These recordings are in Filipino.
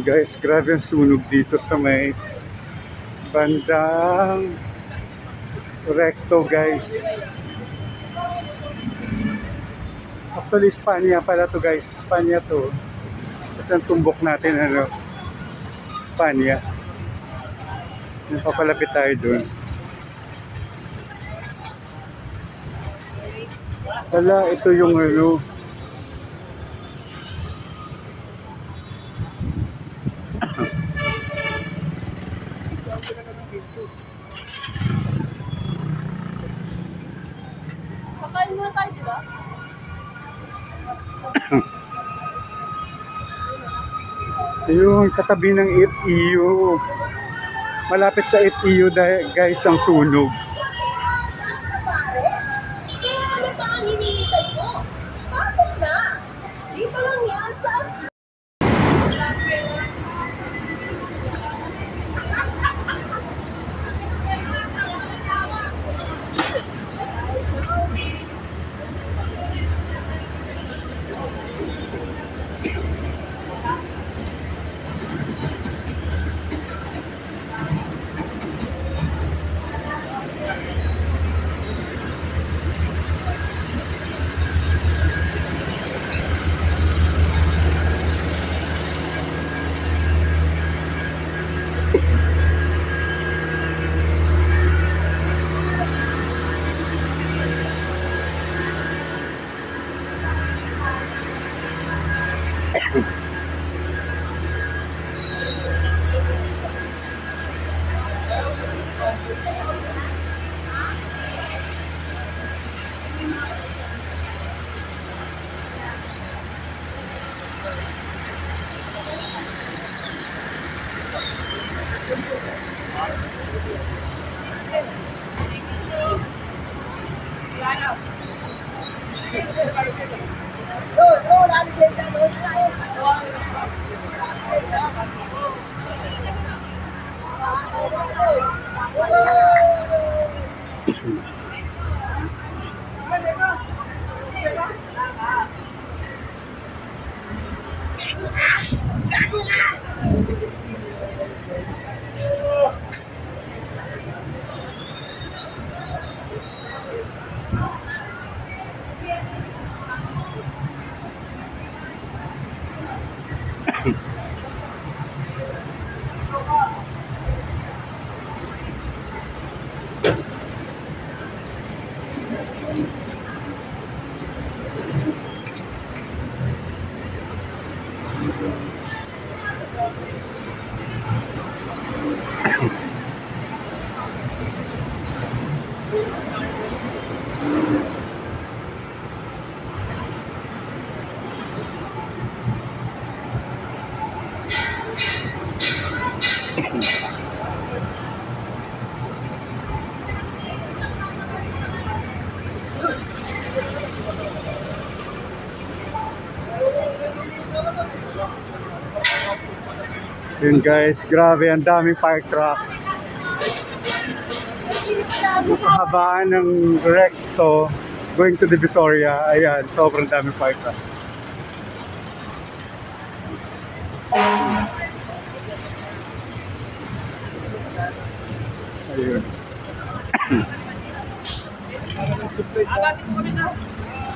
Guys, grabe ang sunog dito sa may bandang recto guys. Actually, Spanya pala to guys. Spanya to. Kasi ang tumbok natin, ano, Spanya. Yung papalapit tayo dun. Wala, ito yung ano, yung katabi ng FEU. Malapit sa FEU guys ang sunog. Thank. Yun guys, grabe, ang daming fire truck. Yung kahabaan ng recto going to Divisoria, ayan, sobrang daming fire truck. Ayun.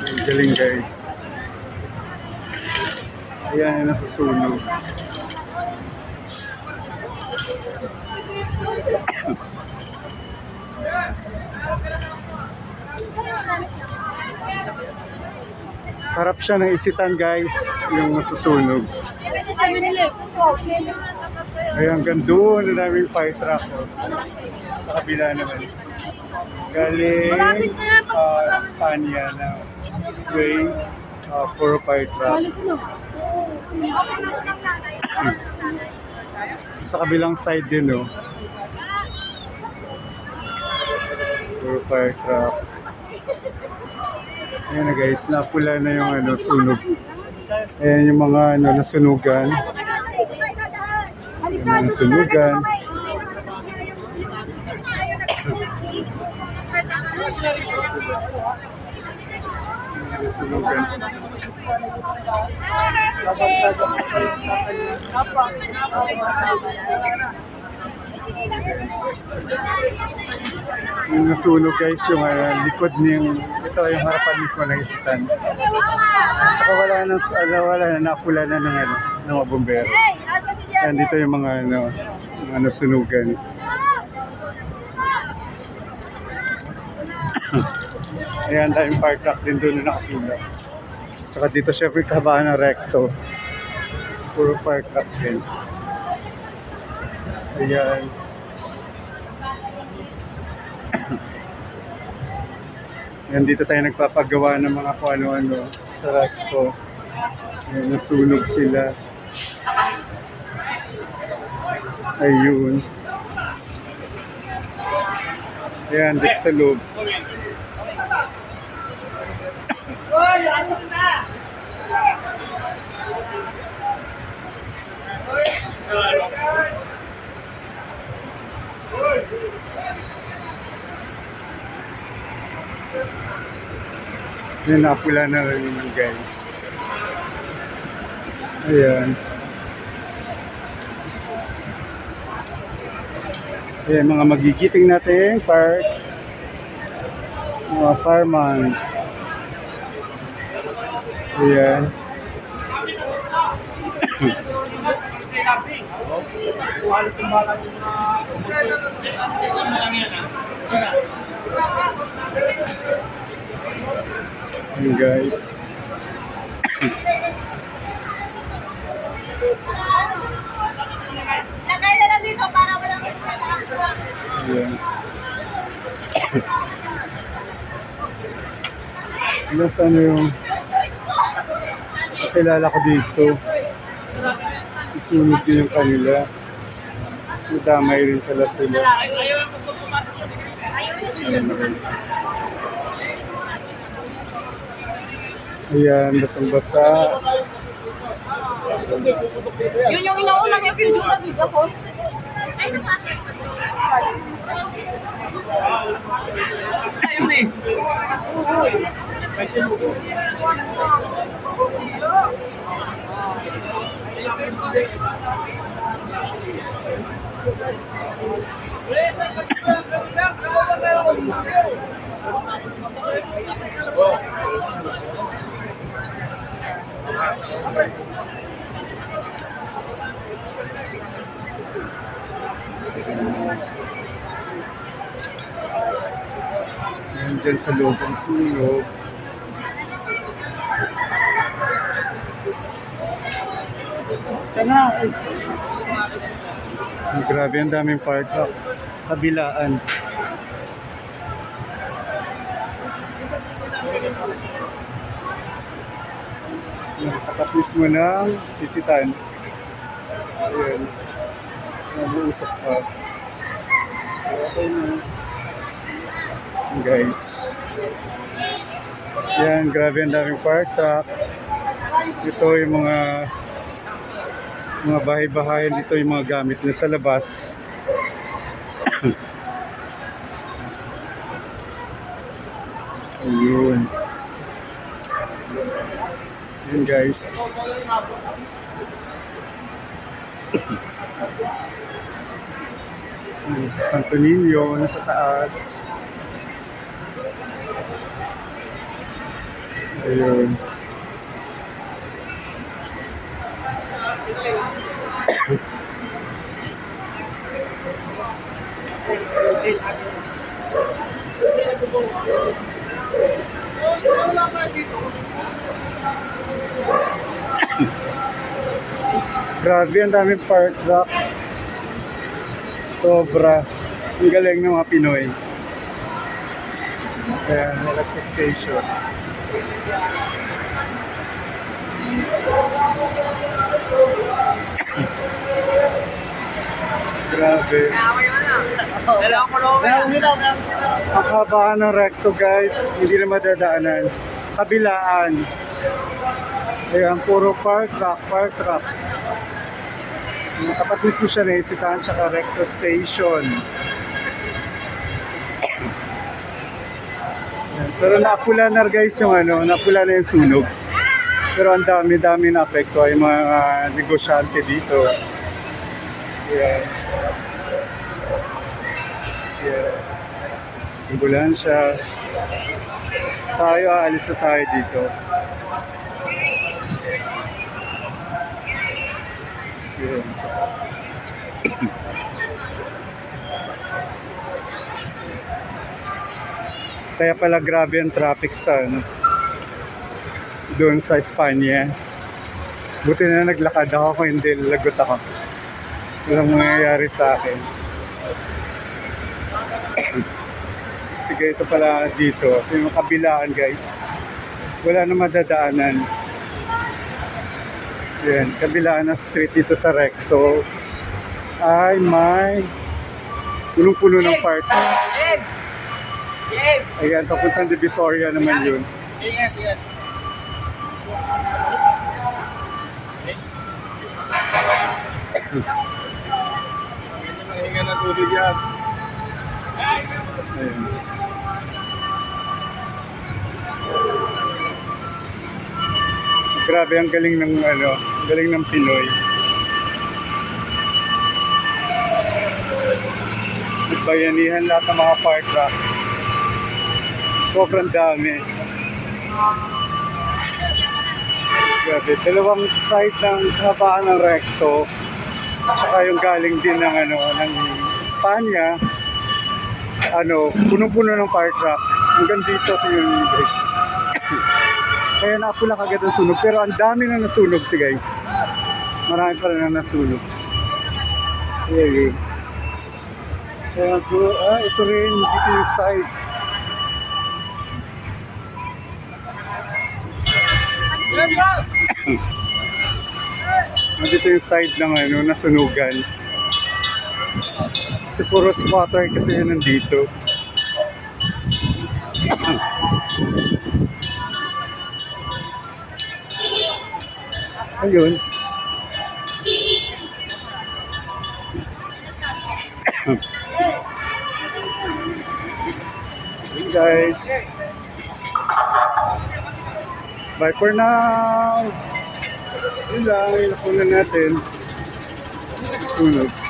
Ang galing guys. Ayan, nasusunog. Harap siya ng isitan guys, yung nasusunog. Ay, hanggang doon, ang daming fire truck. Oh. Sa kabila naman. Galing na uh, Spanya na way, uh, puro fire truck. Sa kabilang side din, oh. Puro fire truck. Ayan na guys, napula na yung ano, sunog. Ayan yung mga ano, nasunugan. Yung mga nasunugan. Susunugan. Yung nasunog guys, yung uh, likod ng, ito yung harapan mismo ng isitan. Tsaka wala nang, ala, wala na, napula na ng, ano, ng mga Jerry? Yan, dito yung mga, ano, mga nasunugan. Ayan, daming fire truck din doon na nakapila. Tsaka dito syempre ng recto. Puro fire truck din. Ayan. Ayan, dito tayo nagpapagawa ng mga kung ano-ano sa recto. Ayan, nasunog sila. Ayun. Ayan, dito sa loob. Yan, napula na rin naman guys. Ayan. Ayan, mga magigiting natin park. Mga fireman. Ayan. Ayan guys. Lagay na lang dito para walang itataas. Ayan. Ilas ano yung kakilala ko dito. Isunod din yung kanila. Nadamay rin pala sila. Ayan basang-basa. Yun yung inaunang yung video na video ko. Ay, napakit. Ayun eh. Dyan sa loob ang sunog. Ang grabe, ang daming fire truck. Kabilaan. Nakatapat mismo ng isitan. Ayan. Nag-uusap pa. Okay na. Guys. Yan, grabe ang daming fire truck. Ito yung mga mga bahay-bahay dito yung mga gamit na sa labas. Ayun. Yun guys. Yung Santo Niño nasa taas. Ayun. Grabe, ang daming fire truck. Sobra. Ang galing ng mga Pinoy. Kaya, electric station. Grabe. Dalawa ko lang. Ang kabaan ng recto guys, hindi na madadaanan. Kabilaan. Ayan, puro park truck, park truck. Tapat mismo siya na isitan siya recto station. Ayan, ito Pero napula na guys yung ano, napula na yung sunog. Pero ang dami-dami na apekto ay mga negosyante dito. Yeah. Yeah. Ambulansya. Tayo, aalis na tayo dito. Yeah. Kaya pala grabe ang traffic sa ano, doon sa Espanya. Buti na naglakad ako kung hindi lagot ako. Walang mangyayari sa akin. Sige, ito pala dito. Yung kabilaan guys. Wala na madadaanan. Yan, kabilaan na street dito sa Recto. Ay, may punong-puno ng park. Ayan, papuntang Divisoria naman yun. Ingat, ingat. Hinga ng tubig yan. Ayan. Grabe, ang galing ng ano, ang galing ng Pinoy. Nagbayanihan lahat ng mga fire truck. Sobrang dami. Grabe, dalawang side ng habaan ng recto. Saka yung galing din ng ano, ng Espanya ano, punong-puno ng fire truck. Hanggang dito yun guys. Kaya napula kagad ang sunog. Pero ang dami na nasunog si guys. Marami pa rin na nasunog. Kaya yun. Kaya po, ah, ito rin, dito yung side. Nandito yung side ng ano, nasunugan. Kasi puro squatter kasi yun nandito. Ayun. Hey guys. Bye for now. Yun lang, ilakunan natin. Sunog.